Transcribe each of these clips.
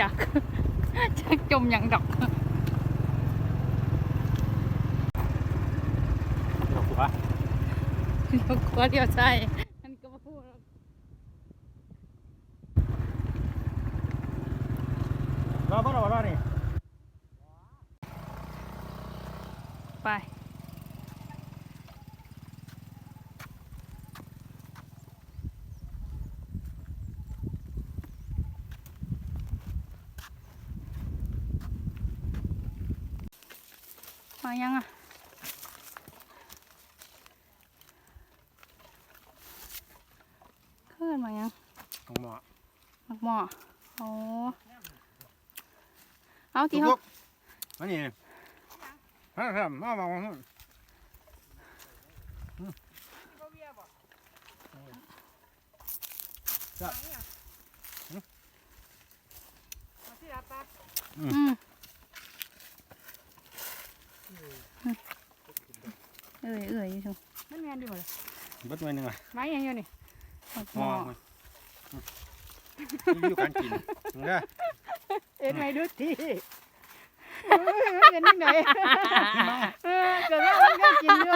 จักจักจมอย่างดอกดอกหัวเดี๋ยวกลัวเดี๋ยวใช่มันก็มาพูดรอเพิ่งรอรอนี่ไปายังอะขึ้นมายังของหมอมักหม้อโอ้เอาที่เขาทุกๆอันนี้ฮะครับมามามาอืมเอ้ยเอ้ยอยู่ชมมันแม่นอยู่บ่ล่ะเบิดไว้หนึ่งอะไม้ยังอยู่นี่มักหหมม้ออมาอยู่การกินเด้อเอ็นไม้ดูทีมันเป็นยังไงเออเกิดว่ามันก็กินอยู่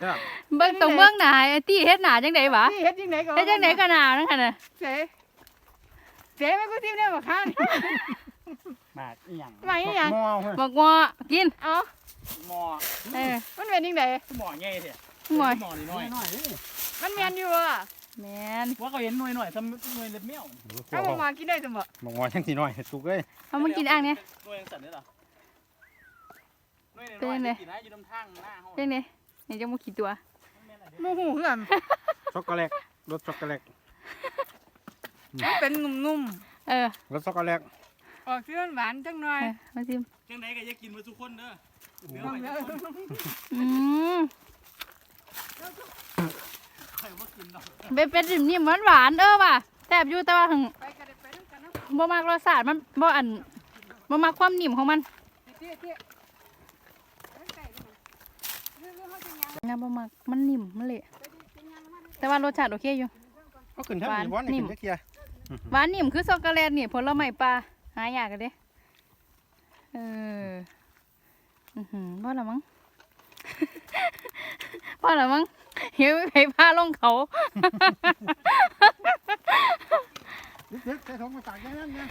เด้อเบิ่งตรงเบิ่งหน้าไอ้ตี้เฮ็ดหน้าจังไดวะนี่เฮ็ดยังไงก็เฮ็ดจังไดก็หน้านั่นคั่นน่ะเสเสไม่กูทิมเนี่ยบ่คันหมากอีหยังหมากอีหยังหมอเว้ยบักหม้อกิน เอา หมอเออมันเป็นยังไงหมอใหญ่เถอะหม้อหมอน้อยน้อยนี่มันแม่นอยู่บ่ล่ะแม่นๆว่าเขาเห็นหน่วยหน่อยทำหน่วยเล็บเมี่ยวถ้าบ่มากินได้จังบ่บอกว่าจังสิน้อยสุกเอ้ยเอามันกินอ่างเนี่ยหน่วยสั่นได้หรอหน่วยเป็นน้อยไงๆกินให้อยู่น้ำทางหน้าห้องจังไดนี่จะบ่กี่ตัวหมูหูคือกันช็อกโกแลตรสช็อกโกแลตมันเป็นนุ่มเออรสช็อกโกแลตๆ ออกเสียหวานจังหน่อยเออมาซิมจังไดก็อย่ากินมาทุกคนเด้อเนื้อเอาไปเด้ออืมใครว่ากินดอกเป็นเป็นนิ่มๆหวานๆเออว่ะแซ่บอยู่แต่ว่าถึงไปกันไปด้วยกันเนาะบ่มักรสชาติมันบ่อันบ่มักความนิ่มของมันเตี้ยๆเตี้ยไปไก่ดิเรื่องเรื่องเขาจะยังงานบ่มักมันนิ่มมันเละไปดิเป็นยังมันแต่ว่ารสชาติโอเคอยู่ก็ขึ้นทั้งหวานนี้บ่นี่นิ่มขึ้นจักเที่ยหวานนิ่มคือช็อกโกแลตนี่ผลไม้ปลา หายากกันเด้เอออือหือพ่อละมั้งพ่อละมั้งเฮ้ยไปพาลงเขาเด็กๆใส่ถุงมาตากแค่นั้นนะ